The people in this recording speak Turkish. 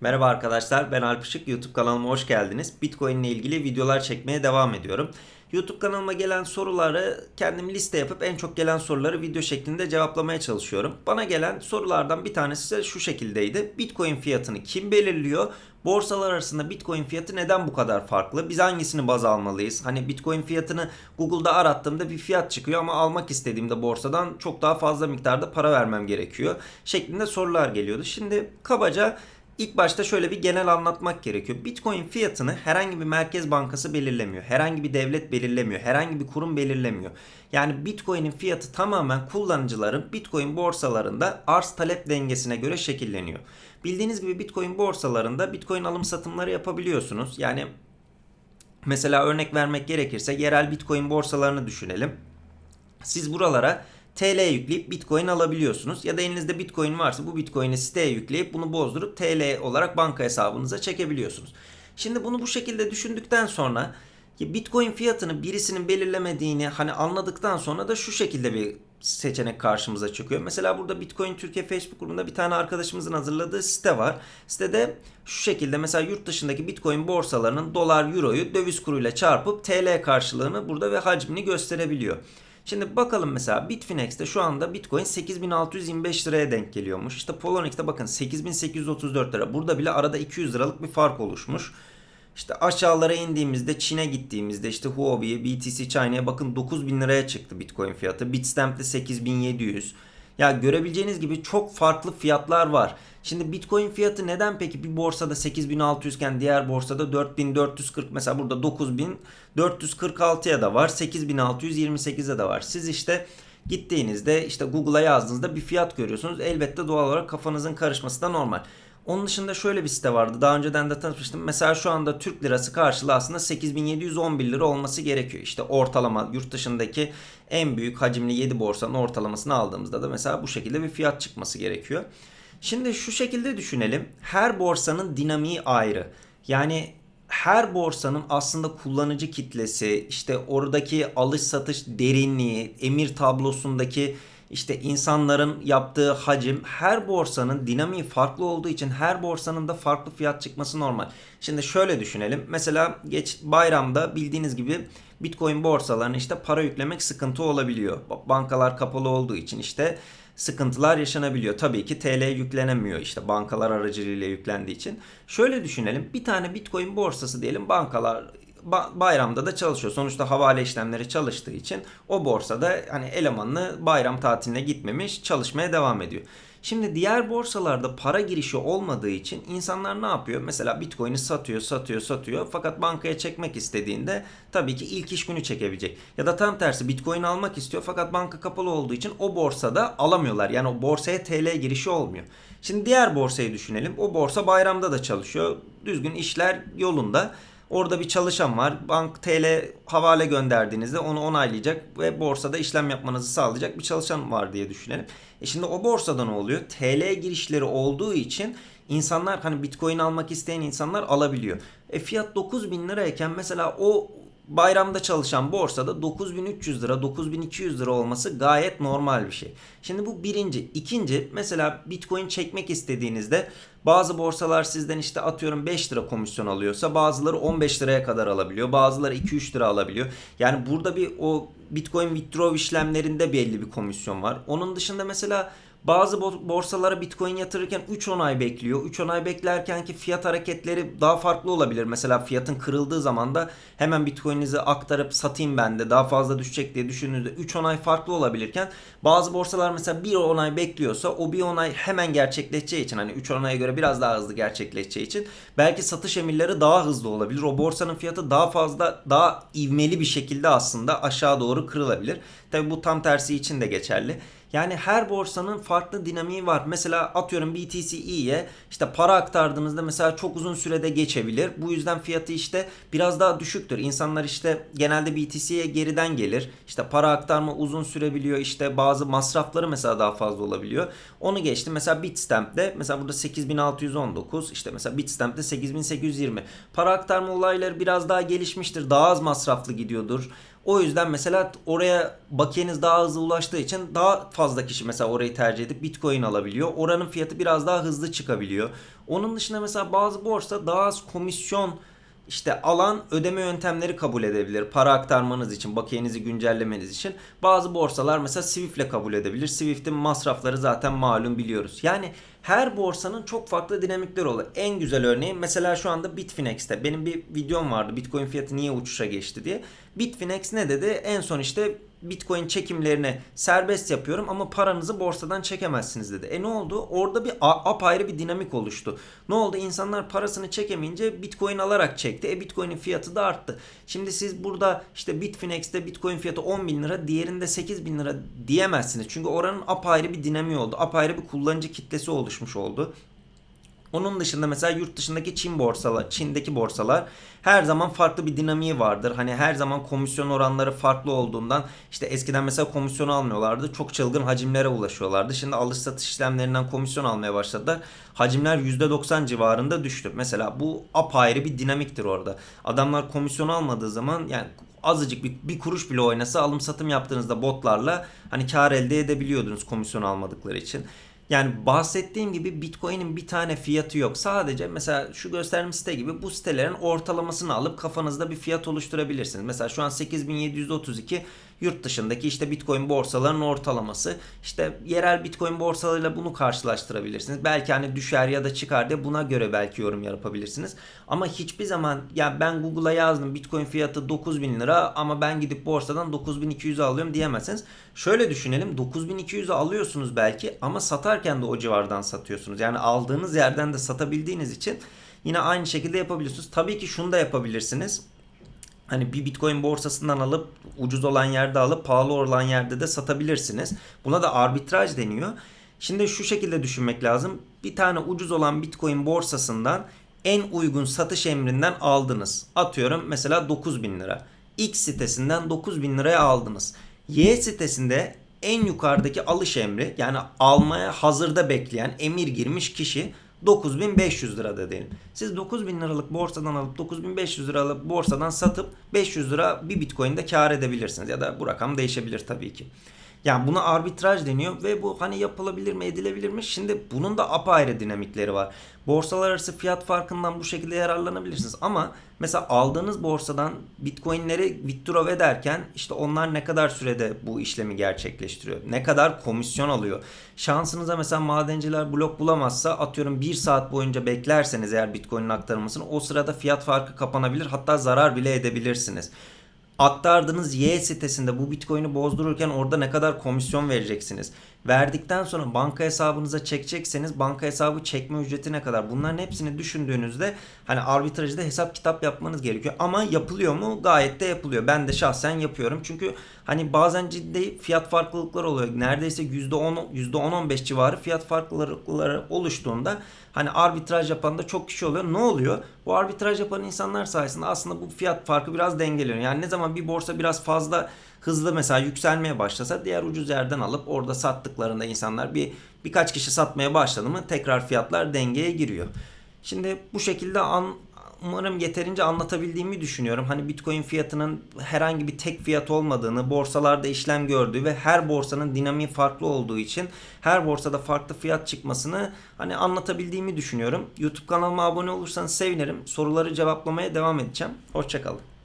Merhaba arkadaşlar ben Alp Işık YouTube kanalıma hoş geldiniz. Bitcoin ile ilgili videolar çekmeye devam ediyorum. YouTube kanalıma gelen soruları kendim liste yapıp en çok gelen soruları video şeklinde cevaplamaya çalışıyorum. Bana gelen sorulardan bir tanesi de şu şekildeydi. Bitcoin fiyatını kim belirliyor? Borsalar arasında Bitcoin fiyatı neden bu kadar farklı? Biz hangisini baz almalıyız? Hani Bitcoin fiyatını Google'da arattığımda bir fiyat çıkıyor ama almak istediğimde borsadan çok daha fazla miktarda para vermem gerekiyor. Şeklinde sorular geliyordu. Şimdi kabaca İlk başta şöyle bir genel anlatmak gerekiyor. Bitcoin fiyatını herhangi bir merkez bankası belirlemiyor. Herhangi bir devlet belirlemiyor. Herhangi bir kurum belirlemiyor. Yani Bitcoin'in fiyatı tamamen kullanıcıların Bitcoin borsalarında arz talep dengesine göre şekilleniyor. Bildiğiniz gibi Bitcoin borsalarında Bitcoin alım satımları yapabiliyorsunuz. Yani mesela örnek vermek gerekirse yerel Bitcoin borsalarını düşünelim. Siz buralara TL yükleyip Bitcoin alabiliyorsunuz. Ya da elinizde Bitcoin varsa bu Bitcoin'i siteye yükleyip bunu bozdurup TL olarak banka hesabınıza çekebiliyorsunuz. Şimdi bunu bu şekilde düşündükten sonra Bitcoin fiyatını birisinin belirlemediğini hani anladıktan sonra da şu şekilde bir seçenek karşımıza çıkıyor. Mesela burada Bitcoin Türkiye Facebook grubunda bir tane arkadaşımızın hazırladığı site var. Sitede şu şekilde mesela yurt dışındaki Bitcoin borsalarının dolar, euroyu döviz kuruyla çarpıp TL karşılığını burada ve hacmini gösterebiliyor. Şimdi bakalım mesela Bitfinex'te şu anda Bitcoin 8625 liraya denk geliyormuş. İşte Polonie'de bakın 8834 lira. Burada bile arada 200 liralık bir fark oluşmuş. İşte aşağılara indiğimizde Çin'e gittiğimizde işte Huobi'ye, BTC China'ya bakın 9000 liraya çıktı Bitcoin fiyatı. Bitstamp'te 8700. Ya görebileceğiniz gibi çok farklı fiyatlar var. Şimdi Bitcoin fiyatı neden peki bir borsada 8600 iken diğer borsada 4440 mesela burada 9446'ya da var 8628'e de var. Siz işte gittiğinizde işte Google'a yazdığınızda bir fiyat görüyorsunuz. Elbette doğal olarak kafanızın karışması da normal. Onun dışında şöyle bir site vardı. Daha önceden de tanıtmıştım. Mesela şu anda Türk lirası karşılığı aslında 8711 lira olması gerekiyor. İşte ortalama yurt dışındaki en büyük hacimli 7 borsanın ortalamasını aldığımızda da mesela bu şekilde bir fiyat çıkması gerekiyor. Şimdi şu şekilde düşünelim. Her borsanın dinamiği ayrı. Yani her borsanın aslında kullanıcı kitlesi, işte oradaki alış satış derinliği, emir tablosundaki işte insanların yaptığı hacim her borsanın dinamiği farklı olduğu için her borsanın da farklı fiyat çıkması normal. Şimdi şöyle düşünelim. Mesela geç bayramda bildiğiniz gibi Bitcoin borsalarına işte para yüklemek sıkıntı olabiliyor. Bankalar kapalı olduğu için işte sıkıntılar yaşanabiliyor. Tabii ki TL yüklenemiyor işte bankalar aracılığıyla yüklendiği için. Şöyle düşünelim. Bir tane Bitcoin borsası diyelim bankalar bayramda da çalışıyor. Sonuçta havale işlemleri çalıştığı için o borsada hani elemanını bayram tatiline gitmemiş çalışmaya devam ediyor. Şimdi diğer borsalarda para girişi olmadığı için insanlar ne yapıyor? Mesela Bitcoin'i satıyor, satıyor, satıyor. Fakat bankaya çekmek istediğinde tabii ki ilk iş günü çekebilecek. Ya da tam tersi Bitcoin almak istiyor fakat banka kapalı olduğu için o borsada alamıyorlar. Yani o borsaya TL girişi olmuyor. Şimdi diğer borsayı düşünelim. O borsa bayramda da çalışıyor. Düzgün işler yolunda. Orada bir çalışan var. Bank TL havale gönderdiğinizde onu onaylayacak ve borsada işlem yapmanızı sağlayacak bir çalışan var diye düşünelim. E şimdi o borsada ne oluyor? TL girişleri olduğu için insanlar hani Bitcoin almak isteyen insanlar alabiliyor. E fiyat 9000 lirayken mesela o bayramda çalışan borsada 9300 lira 9200 lira olması gayet normal bir şey. Şimdi bu birinci. ikinci mesela bitcoin çekmek istediğinizde bazı borsalar sizden işte atıyorum 5 lira komisyon alıyorsa bazıları 15 liraya kadar alabiliyor. Bazıları 2-3 lira alabiliyor. Yani burada bir o bitcoin withdraw işlemlerinde belli bir komisyon var. Onun dışında mesela bazı borsalara Bitcoin yatırırken 3 onay bekliyor. 3 onay beklerken ki fiyat hareketleri daha farklı olabilir. Mesela fiyatın kırıldığı zaman da hemen Bitcoin'inizi aktarıp satayım ben de daha fazla düşecek diye düşündüğünüzde 3 onay farklı olabilirken bazı borsalar mesela 1 onay bekliyorsa o 1 onay hemen gerçekleşeceği için hani 3 onaya göre biraz daha hızlı gerçekleşeceği için belki satış emirleri daha hızlı olabilir. O borsanın fiyatı daha fazla daha ivmeli bir şekilde aslında aşağı doğru kırılabilir. Tabi bu tam tersi için de geçerli. Yani her borsanın farklı dinamiği var. Mesela atıyorum BTC'ye işte para aktardığınızda mesela çok uzun sürede geçebilir. Bu yüzden fiyatı işte biraz daha düşüktür. İnsanlar işte genelde BTC'ye geriden gelir. İşte para aktarma uzun sürebiliyor. İşte bazı masrafları mesela daha fazla olabiliyor. Onu geçtim. Mesela Bitstamp'te mesela burada 8619 işte mesela Bitstamp'te 8820. Para aktarma olayları biraz daha gelişmiştir. Daha az masraflı gidiyordur. O yüzden mesela oraya bakiyeniz daha hızlı ulaştığı için daha fazla kişi mesela orayı tercih edip Bitcoin alabiliyor. Oranın fiyatı biraz daha hızlı çıkabiliyor. Onun dışında mesela bazı borsa daha az komisyon işte alan ödeme yöntemleri kabul edebilir. Para aktarmanız için, bakiyenizi güncellemeniz için. Bazı borsalar mesela Swift ile kabul edebilir. Swift'in masrafları zaten malum biliyoruz. Yani her borsanın çok farklı dinamikleri oluyor. En güzel örneği mesela şu anda Bitfinex'te. Benim bir videom vardı. Bitcoin fiyatı niye uçuşa geçti diye. Bitfinex ne dedi? En son işte Bitcoin çekimlerini serbest yapıyorum ama paranızı borsadan çekemezsiniz dedi. E ne oldu? Orada bir apayrı bir dinamik oluştu. Ne oldu? İnsanlar parasını çekemeyince Bitcoin alarak çekti. E Bitcoin'in fiyatı da arttı. Şimdi siz burada işte Bitfinex'te Bitcoin fiyatı 10 bin lira, diğerinde 8 bin lira diyemezsiniz. Çünkü oranın apayrı bir dinamiği oldu. Apayrı bir kullanıcı kitlesi oluşmuş oldu. Onun dışında mesela yurt dışındaki Çin borsalar, Çin'deki borsalar her zaman farklı bir dinamiği vardır. Hani her zaman komisyon oranları farklı olduğundan işte eskiden mesela komisyon almıyorlardı. Çok çılgın hacimlere ulaşıyorlardı. Şimdi alış satış işlemlerinden komisyon almaya başladılar. Hacimler %90 civarında düştü. Mesela bu apayrı bir dinamiktir orada. Adamlar komisyon almadığı zaman yani azıcık bir, bir kuruş bile oynasa alım satım yaptığınızda botlarla hani kar elde edebiliyordunuz komisyon almadıkları için. Yani bahsettiğim gibi Bitcoin'in bir tane fiyatı yok. Sadece mesela şu gösterdiğim site gibi bu sitelerin ortalamasını alıp kafanızda bir fiyat oluşturabilirsiniz. Mesela şu an 8732 yurt dışındaki işte Bitcoin borsalarının ortalaması. İşte yerel Bitcoin borsalarıyla bunu karşılaştırabilirsiniz. Belki hani düşer ya da çıkar diye buna göre belki yorum yapabilirsiniz. Ama hiçbir zaman ya ben Google'a yazdım Bitcoin fiyatı 9000 lira ama ben gidip borsadan 9200'e alıyorum diyemezsiniz. Şöyle düşünelim 9200'e alıyorsunuz belki ama satarken de o civardan satıyorsunuz. Yani aldığınız yerden de satabildiğiniz için yine aynı şekilde yapabiliyorsunuz. Tabii ki şunu da yapabilirsiniz. Hani bir Bitcoin borsasından alıp ucuz olan yerde alıp pahalı olan yerde de satabilirsiniz. Buna da arbitraj deniyor. Şimdi şu şekilde düşünmek lazım. Bir tane ucuz olan Bitcoin borsasından en uygun satış emrinden aldınız. Atıyorum mesela 9000 lira. X sitesinden 9000 liraya aldınız. Y sitesinde en yukarıdaki alış emri yani almaya hazırda bekleyen emir girmiş kişi 9500 lirada diyelim. Siz 9000 liralık borsadan alıp 9500 liralık borsadan satıp 500 lira bir bitcoin'de kar edebilirsiniz. Ya da bu rakam değişebilir tabii ki. Yani buna arbitraj deniyor ve bu hani yapılabilir mi edilebilir mi? Şimdi bunun da apayrı dinamikleri var. Borsalar arası fiyat farkından bu şekilde yararlanabilirsiniz. Ama mesela aldığınız borsadan bitcoinleri withdraw ederken işte onlar ne kadar sürede bu işlemi gerçekleştiriyor? Ne kadar komisyon alıyor? Şansınıza mesela madenciler blok bulamazsa atıyorum 1 saat boyunca beklerseniz eğer bitcoin'in aktarılmasını o sırada fiyat farkı kapanabilir hatta zarar bile edebilirsiniz aktardığınız Y sitesinde bu Bitcoin'i bozdururken orada ne kadar komisyon vereceksiniz? Verdikten sonra banka hesabınıza çekecekseniz banka hesabı çekme ücreti ne kadar? Bunların hepsini düşündüğünüzde hani arbitrajda hesap kitap yapmanız gerekiyor. Ama yapılıyor mu? Gayet de yapılıyor. Ben de şahsen yapıyorum. Çünkü hani bazen ciddi fiyat farklılıkları oluyor. Neredeyse %10 %10-15 civarı fiyat farklılıkları oluştuğunda hani arbitraj yapan da çok kişi oluyor. Ne oluyor? Bu arbitraj yapan insanlar sayesinde aslında bu fiyat farkı biraz dengeliyor. Yani ne zaman bir borsa biraz fazla hızlı mesela yükselmeye başlasa diğer ucuz yerden alıp orada sattıklarında insanlar bir birkaç kişi satmaya başladı mı tekrar fiyatlar dengeye giriyor. Şimdi bu şekilde an, umarım yeterince anlatabildiğimi düşünüyorum. Hani Bitcoin fiyatının herhangi bir tek fiyat olmadığını, borsalarda işlem gördüğü ve her borsanın dinamiği farklı olduğu için her borsada farklı fiyat çıkmasını hani anlatabildiğimi düşünüyorum. YouTube kanalıma abone olursanız sevinirim. Soruları cevaplamaya devam edeceğim. Hoşçakalın.